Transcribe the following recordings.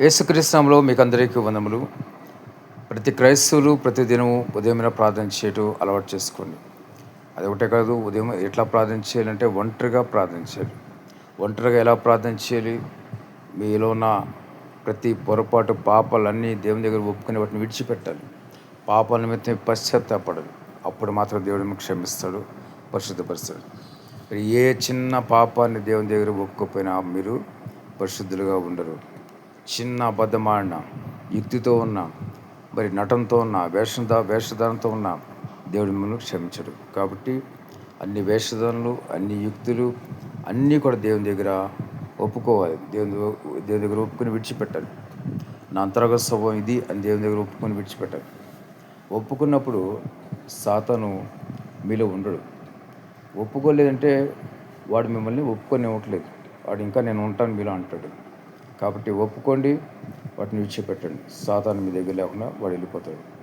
యేసుక్రీస్తునామలో మీకు అందరికీ వందములు ప్రతి క్రైస్తవులు ప్రతిదినము ఉదయమైన ప్రార్థన చేయటం అలవాటు చేసుకోండి. అది ఒకటే కాదు ఉదయం ఎట్లా ప్రార్థన చేయాలంటే ఒంటరిగా ప్రార్థన చేయాలి. ఒంటరిగా ఎలా ప్రార్థన చేయాలి? మీలో ఉన్న ప్రతి పొరపాటు పాపాలన్నీ దేవుని దగ్గర ఒప్పుకుని వాటిని విడిచిపెట్టాలి. పాపాల నిమిత్తం పశ్చాత్తాపడాలి. అప్పుడు మాత్రం దేవుడు మీకు క్షమిస్తాడు పరిశుద్ధపరుస్తాడు. ఏ చిన్న పాపాన్ని దేవుని దగ్గర ఒప్పుకోపోయినా మీరు పరిశుద్ధులుగా ఉండరు. చిన్న అబద్ధమాడిన యుక్తితో ఉన్న మరి నటనతో ఉన్న వేషధ వేషధారంతో ఉన్న దేవుడు మిమ్మల్ని క్షమించడు. కాబట్టి అన్ని వేషధారణలు అన్ని యుక్తులు అన్నీ కూడా దేవుని దగ్గర ఒప్పుకోవాలి. దేవుని దేవుని దగ్గర ఒప్పుకొని విడిచిపెట్టాలి. నా అంతర్గత స్వభావం ఇది అని దేవుని దగ్గర ఒప్పుకొని విడిచిపెట్టాలి. ఒప్పుకున్నప్పుడు సాతను మీలో ఉండడు. ఒప్పుకోలేదంటే వాడు మిమ్మల్ని ఒప్పుకొని ఇవ్వట్లేదు. వాడు ఇంకా నేను ఉంటాను మీలో అంటాడు. కాబట్టి ఒప్పుకోండి వాటిని విడిచిపెట్టండి. సాతాను మీ దగ్గర లేకుండా వాడు వెళ్ళిపోతాడు.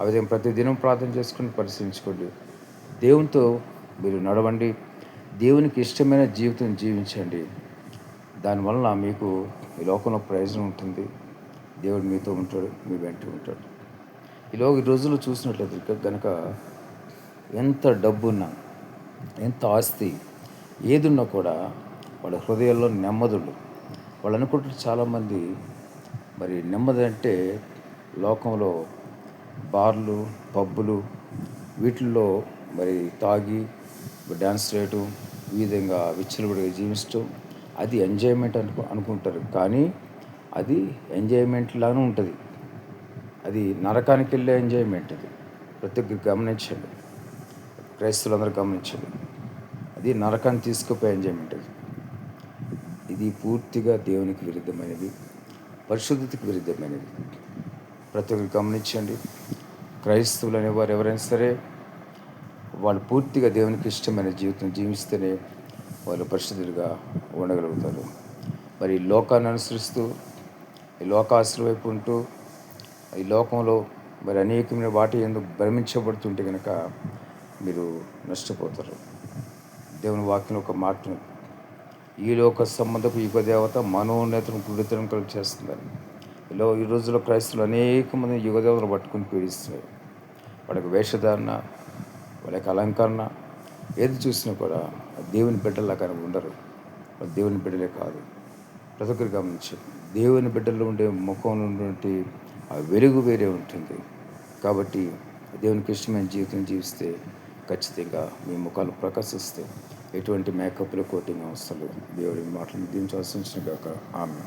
ఆ విధంగా ప్రతిదినం ప్రార్థన చేసుకుని పరిశీలించుకోండి. దేవునితో మీరు నడవండి. దేవునికి ఇష్టమైన జీవితం జీవించండి. దానివలన మీకు ఈ లోకంలో ప్రయోజనం ఉంటుంది. దేవుడు మీతో ఉంటాడు మీ వెంట ఉంటాడు. ఈలో ఈ రోజుల్లో చూసినట్లయితే కనుక ఎంత డబ్బున్నా ఎంత ఆస్తి ఏదున్నా కూడా వాళ్ళ హృదయాల్లో నెమ్మదులు వాళ్ళు అనుకుంటారు చాలామంది మరి నెమ్మది అంటే లోకంలో బార్లు పబ్బులు వీటిల్లో మరి తాగి డ్యాన్స్ చేయటం ఈ విధంగా విచ్చలవిడిగా జీవించటం అది ఎంజాయ్మెంట్ అనుకు అనుకుంటారు. కానీ అది ఎంజాయ్మెంట్ లానే ఉంటుంది. అది నరకానికి వెళ్ళే ఎంజాయ్మెంట్ అది. ప్రతి ఒక్కరు గమనించండి. క్రైస్తవులందరూ గమనించండి. అది నరకాన్ని తీసుకుపోయే ఎంజాయ్మెంట్ అది. ఇది పూర్తిగా దేవునికి విరుద్ధమైనది పరిశుద్ధతకి విరుద్ధమైనది. ప్రతి ఒక్కరు గమనించండి క్రైస్తవులు అనేవారు ఎవరైనా సరే వాళ్ళు పూర్తిగా దేవునికి ఇష్టమైన జీవితం జీవిస్తేనే వాళ్ళు పరిశుద్ధులుగా ఉండగలుగుతారు. మరి లోకాన్ని అనుసరిస్తూ ఈ లోకాశ్ర వైపు ఉంటూ ఈ లోకంలో మరి అనేకమైన వాటి ఎందుకు భ్రమించబడుతుంటే కనుక మీరు నష్టపోతారు. దేవుని వాక్యం ఒక మాట ఈ లోక సంబంధపు యుగ దేవత మనోన్నతను పుడితనం కలిగి చేస్తుందని. ఇలా ఈ రోజుల్లో క్రైస్తులు అనేక మంది యుగ దేవతలు పట్టుకుని పీడిస్తున్నారు. వాళ్ళకి వేషధారణ వాళ్ళకి అలంకరణ ఏది చూసినా కూడా దేవుని బిడ్డలా కానీ ఉండరు. దేవుని బిడ్డలే కాదు. ప్రతి ఒక్కరు గమనించి దేవుని బిడ్డల్లో ఉండే ముఖం ఉన్నటువంటి ఆ వెలుగు వేరే ఉంటుంది. కాబట్టి దేవునికి ఇష్టమైన జీవితం జీవిస్తే ఖచ్చితంగా మీ ముఖాలు ప్రకాశిస్తాయి. ఎటువంటి మేకప్లు కోటింగ్ అవసరం దేవుడి మాటలు దీని ఆమె